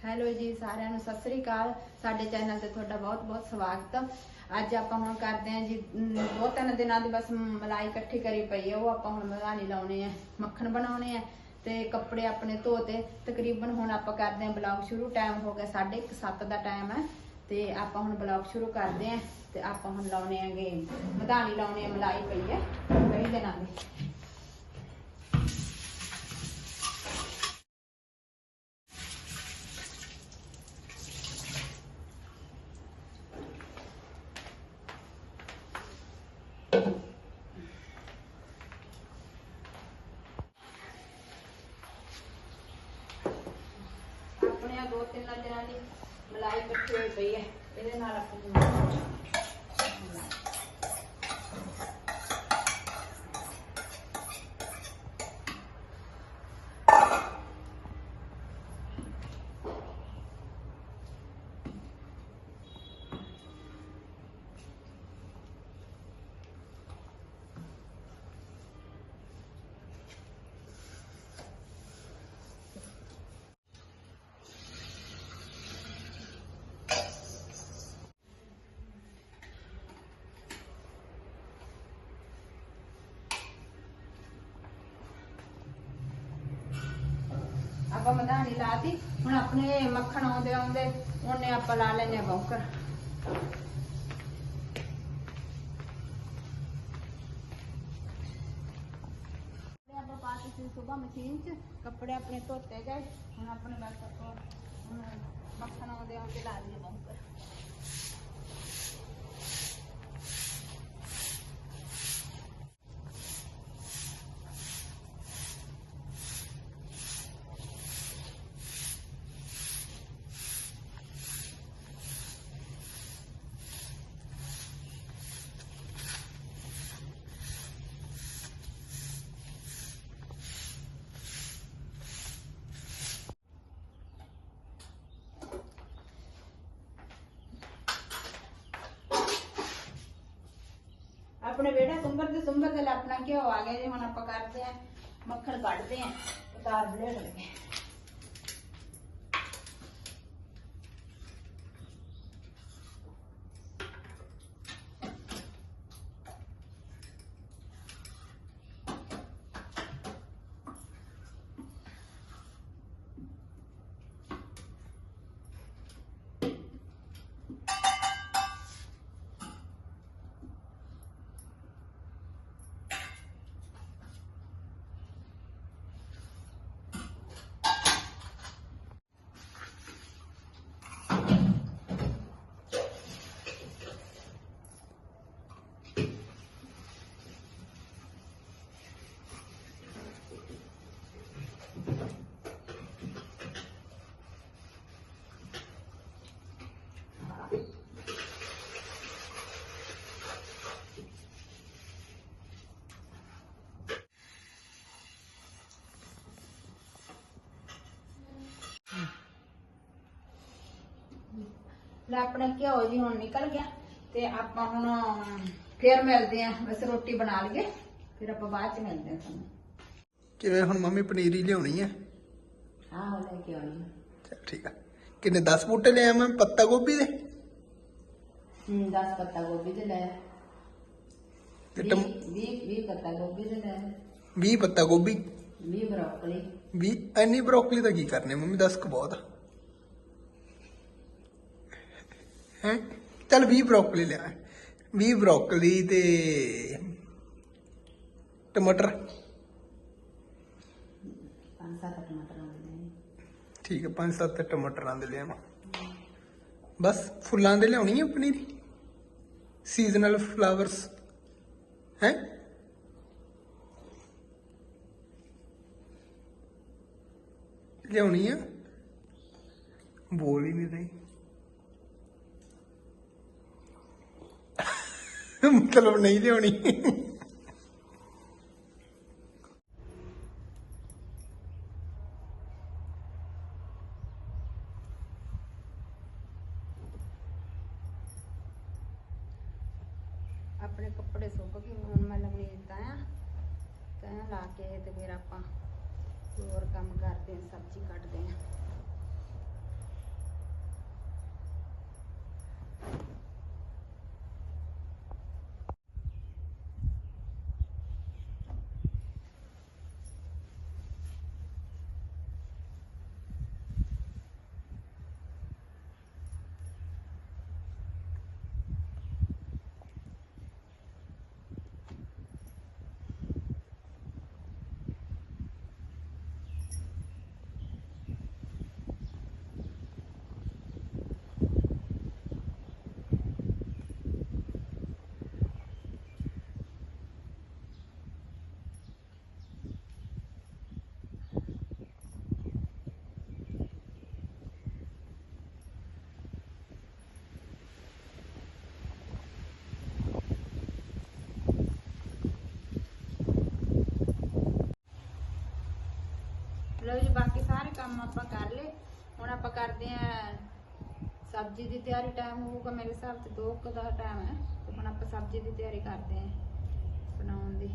Hello ਜੀ ਸਾਰਿਆਂ ਨੂੰ ਸਤਿ ਸ੍ਰੀ ਅਕਾਲ। ਸਾਡੇ ਚੈਨਲ ਤੇ ਤੁਹਾਡਾ ਬਹੁਤ-ਬਹੁਤ ਸਵਾਗਤ। ਅੱਜ ਆਪਾਂ ਹੁਣ ਕਰਦੇ ਹਾਂ ਜੀ ਅਮ, ਦੋ ਤਿੰਨ ਦਿਨਾਂ ਦੀ ਬਸ ਮਲਾਈ ਇਕੱਠੀ ਕਰੀ ਪਈ ਹੈ। ਉਹ ਆਪਾਂ ਹੁਣ ਮਧਾਣੀ ਲਾਉਣੇ ਆ ਮੱਖਣ ਬਣਾਉਣੇ ਆ ਤੇ ਕੱਪੜੇ ਆਪਣੇ ਧੋਤੇ ਤਕਰੀਬਨ ਹੁਣ ਆਪਾਂ ਕਰਦੇ ਹਾਂ ਬਲੌਗ ਸ਼ੁਰੂ। ਟਾਈਮ ਹੋ ਗਿਆ 7:30 ਦਾ ਟਾਈਮ ਹੈ ਤੇ ਆਪਾਂ ਹੁਣ ਬਲੌਗ ਸ਼ੁਰੂ ਕਰਦੇ ਹਾਂ ਤੇ ਆਪਾਂ ਹੁਣ ਲਾਉਣੇ ਆਗੇ ਮਧਾਣੀ ਲਾਉਣੇ ਆ ਮਲਾਈ ਪਈ ਹੈ ਕਈ ਦਿਨਾਂ ਦੀ ਆਪਣੇ ਆ ਦੋ ਤਿੰਨ ਦਿਨਾਂ ਦੀ ਮਲਾਈ ਇਕੱਠੀ ਹੋਈ ਪਈ ਹੈ ਇਹਦੇ ਨਾਲ ਆਪਾਂ ਆਪਾਂ ਮਧਾਣੀ ਲਾਤੀ, ਹੁਣ ਆਪਣੇ ਮੱਖਣ ਆਉਂਦੇ ਆਉਂਦੇ ਉਹਨੇ ਆਪਾਂ ਲਾ ਲੈਨੇ ਆ ਬੌਕਰ। ਆਪਾਂ ਪਾਤੇ ਸੀ ਸਵੇਰ ਮਸ਼ੀਨ 'ਚ, ਕੱਪੜੇ ਆਪਣੇ ਧੋਤੇ ਗਏ, ਹੁਣ ਆਪਣੇ ਬਸ ਆਪਾਂ ਮੱਖਣ ਆਉਂਦੇ ਆਉਂਦੇ ਲਾ ਲਈਏ ਬੌਕਰ। ਆਪਣੇ ਵਿਹੜਾ ਸੁੰਬਰ ਤੇ ਸੁੰਬਰ ਦੇ ਆਪਣਾ ਘਿਓ ਆ ਗਿਆ ਜੀ, ਹੁਣ ਆਪਾਂ ਕਰਦੇ ਆ ਮੱਖਣ ਕੱਢਦੇ ਆ ਉਤਾਰ ਬਲੇਡ ਲਗੇ। ਲੈ ਆਪਣਾ ਘਿਓ ਜੀ ਹੁਣ ਨਿਕਲ ਗਿਆ ਤੇ ਆਪਾਂ ਹੁਣ ਫੇਰ ਮਿਲਦੇ ਆ ਬਸ ਰੋਟੀ ਬਣਾ ਲਈਏ ਫਿਰ ਆਪਾਂ ਬਾਅਦ ਚ ਮਿਲਦੇ ਆ ਤੁਹਾਨੂੰ। ਕਿਵੇਂ ਹੁਣ ਮੰਮੀ ਪਨੀਰੀ ਲਿਆਉਣੀ ਹੈ? ਹਾਂ ਉਹ ਲੈ ਕੇ ਆਉਣੀ ਚੱਲ ਠੀਕ ਆ। ਕਿੰਨੇ 10 ਬੂਟੇ ਲਿਆ ਮੈਂ? ਪੱਤਾ ਗੋਭੀ ਦੇ? ਹੂੰ 10 ਪੱਤਾ ਗੋਭੀ ਦੇ ਲੈ ਤੇ 20 ਟਮ 20 ਪੱਤਾ ਗੋਭੀ ਦੇ ਲੈ 20 ਪੱਤਾ ਗੋਭੀ? 20 ਬਰੋਕਲੀ। 20 ਐਨੀ ਬਰੋਕਲੀ ਦਾ ਕੀ ਕਰਨੇ ਮੰਮੀ? 10 ਕੁ ਬਹੁਤ ਆ। ਹੈ? ਚੱਲ 20 ਬਰੋਕਲੀ ਲਿਆ। 20 ਬਰੋਕਲੀ ਤੇ ਟਮਾਟਰ। ਪੰਜ ਸੱਤ ਟਮਾਟਰ ਆਉਂਦੇ ਠੀਕ ਹੈ 5-7 ਟਮਾਟਰਾਂ ਦੇ ਲਿਆਵਾਂ। ਬਸ ਫੁੱਲਾਂ ਦੇ ਲਿਆਉਣੀ ਹੈ ਪਨੀਰੀ ਸੀਜ਼ਨਲ ਫਲਾਵਰਸ ਹੈ? ਲਿਆਉਣੀ ਆ? ਬੋਲ ਹੀ ਨਹੀਂ ਰਹੀ। ਮਤਲਬ ਨਹੀਂ ਲਿਆਉਣੀ ਆਪਣੇ ਕੱਪੜੇ ਸੁੱਕ ਗਏ, ਹੁਣ ਮੈਂ ਲਵਣੀ ਦਿੱਤਾ ਆ। ਤੈਂ ਲਾ ਕੇ ਤੇ ਫਿਰ ਆਪਾਂ ਹੋਰ ਕੰਮ ਕਰਦੇ ਆ, ਸਬਜ਼ੀ ਕੱਟਦੇ ਆ। ਕੰਮ ਆਪਾਂ ਕਰ ਲਏ। ਹੁਣ ਆਪਾਂ ਕਰਦੇ ਆਂ ਸਬਜ਼ੀ ਦੀ ਤਿਆਰੀ ਟਾਈਮ ਹੋਊਗਾ ਮੇਰੇ ਹਿਸਾਬ ਤੇ 2 ਦਾ ਟਾਈਮ ਹੈ। ਤੇ ਹੁਣ ਆਪਾਂ ਸਬਜ਼ੀ ਦੀ ਤਿਆਰੀ ਕਰਦੇ ਆਂ ਬਣਾਉਣ ਦੀ।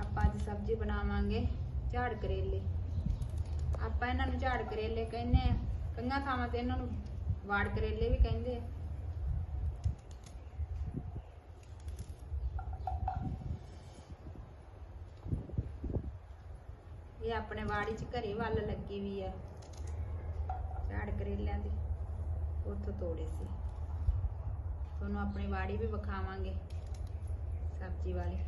ਆਪਾਂ ਅੱਜ ਸਬਜ਼ੀ ਬਣਾਵਾਂਗੇ ਝਾੜ ਕਰੇਲੇ। ਆਪਾਂ ਇਹਨਾਂ ਨੂੰ ਝਾੜ ਕਰੇਲੇ ਕਹਿੰਦੇ ਆ। ਕਈਆਂ ਥਾਵਾਂ ਤੇ ਇਹਨਾਂ ਨੂੰ ਵਾੜ ਕਰੇਲੇ ਵੀ ਕਹਿੰਦੇ ਆ। ਇਹ ਆਪਣੇ ਵਾੜੀ 'ਚ ਘਰੇ ਵੱਲ ਲੱਗੀ ਵੀ ਆ। ਝਾੜ ਕਰੇਲਿਆਂ ਦੀ। ਉੱਥੋਂ ਤੋੜੇ ਸੀ। ਤੁਹਾਨੂੰ ਆਪਣੀ ਵਾੜੀ ਵੀ ਵਿਖਾਵਾਂਗੇ, ਸਬਜ਼ੀ ਵਾਲੀ।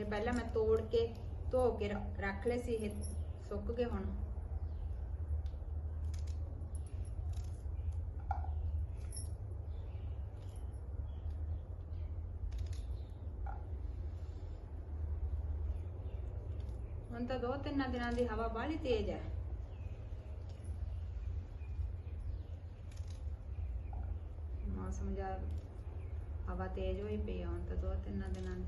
ਇਹ ਪਹਿਲਾਂ ਮੈਂ ਤੋੜ ਕੇ, ਧੋ ਕੇ ਰੱਖ- ਰੱਖ ਲਏ ਸੀ, ਇਹ ਸੁੱਕ ਗਏ ਹੁਣ। ਹੁਣ ਤਾਂ ਦੋ ਤਿੰਨ ਦਿਨਾਂ ਦੀ ਹਵਾ ਬਾਹਲੀ ਤੇਜ਼ ਹੈ। ਮੌਸਮ ਜਾ ਹਵਾ ਤੇਜ਼ ਹੋਈ ਪਈ ਹੁਣ ਤਾਂ ਦੋ ਤਿੰਨ ਦਿਨਾਂ ਦੀ।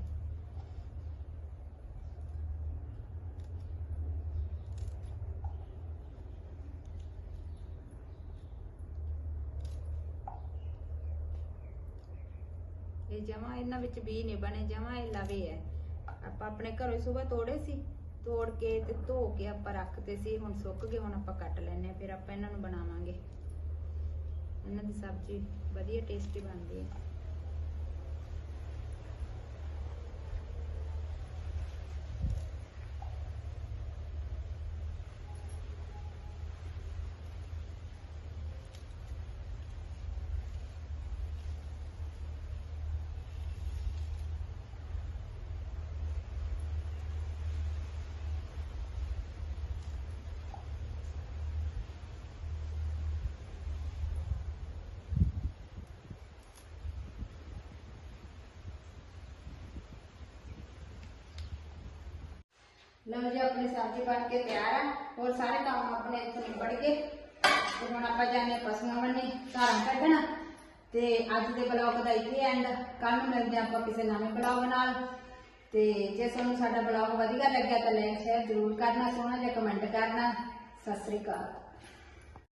ਇਹ ਜਮਾ ਇਹਨਾਂ ਵਿੱਚ ਬੀ ਨਹੀਂ ਬਣੇ, ਜਮਾ ਇਹ ਲਵੇ ਹੈ। ਆਪਾਂ ਆਪਣੇ ਘਰੋਂ ਸਵੇਰ ਤੋੜੇ ਸੀ। ਤੋੜ ਕੇ ਤੇ ਧੋ ਕੇ ਆਪਾਂ ਰੱਖਦੇ ਸੀ, ਹੁਣ ਸੁੱਕ ਗਏ, ਹੁਣ ਆਪਾਂ ਕੱਟ ਲੈਣੇ ਆ ਫਿਰ ਆਪਾਂ ਇਹਨਾਂ ਨੂੰ ਬਣਾਵਾਂਗੇ। ਇਹਨਾਂ ਦੀ ਸਬਜ਼ੀ ਵਧੀਆ ਟੇਸਟੀ ਬਣਦੀ ਹੈ। ਲਓ ਜੀ, ਆਪਣੀ ਸਬਜ਼ੀ ਬਣ ਕੇ ਤਿਆਰ ਆ। ਹੋਰ ਸਾਰੇ ਕੰਮ ਆਪਣੇ ਇੱਥੋਂ ਨਿਬੜ ਗਏ। ਤੇ ਹੁਣ ਆਪਾਂ ਜਾਣੇ ਪਸ਼ੂਆਂ ਬੰਨੇ ਧਾਰਾਂ ਕੱਢਣਾ। ਤੇ ਅੱਜ ਦੇ ਬਲੌਗ ਦਾ ਇੱਥੇ ਐਂਡ ਕੱਲ ਨੂੰ ਮਿਲਦੇ ਆਪਾਂ ਕਿਸੇ ਨਵੇਂ ਬਲੌਗ ਨਾਲ। ਤੇ ਜੇ ਤੁਹਾਨੂੰ ਸਾਡਾ ਬਲੌਗ ਵਧੀਆ ਲੱਗਿਆ ਤਾਂ ਲਾਈਕ ਸ਼ੇਅਰ ਜ਼ਰੂਰ ਕਰਨਾ, ਸੋਹਣਾ ਜਿਹਾ ਕਮੈਂਟ ਕਰਨਾ। ਸਤਿ ਸ੍ਰੀ ਅਕਾਲ।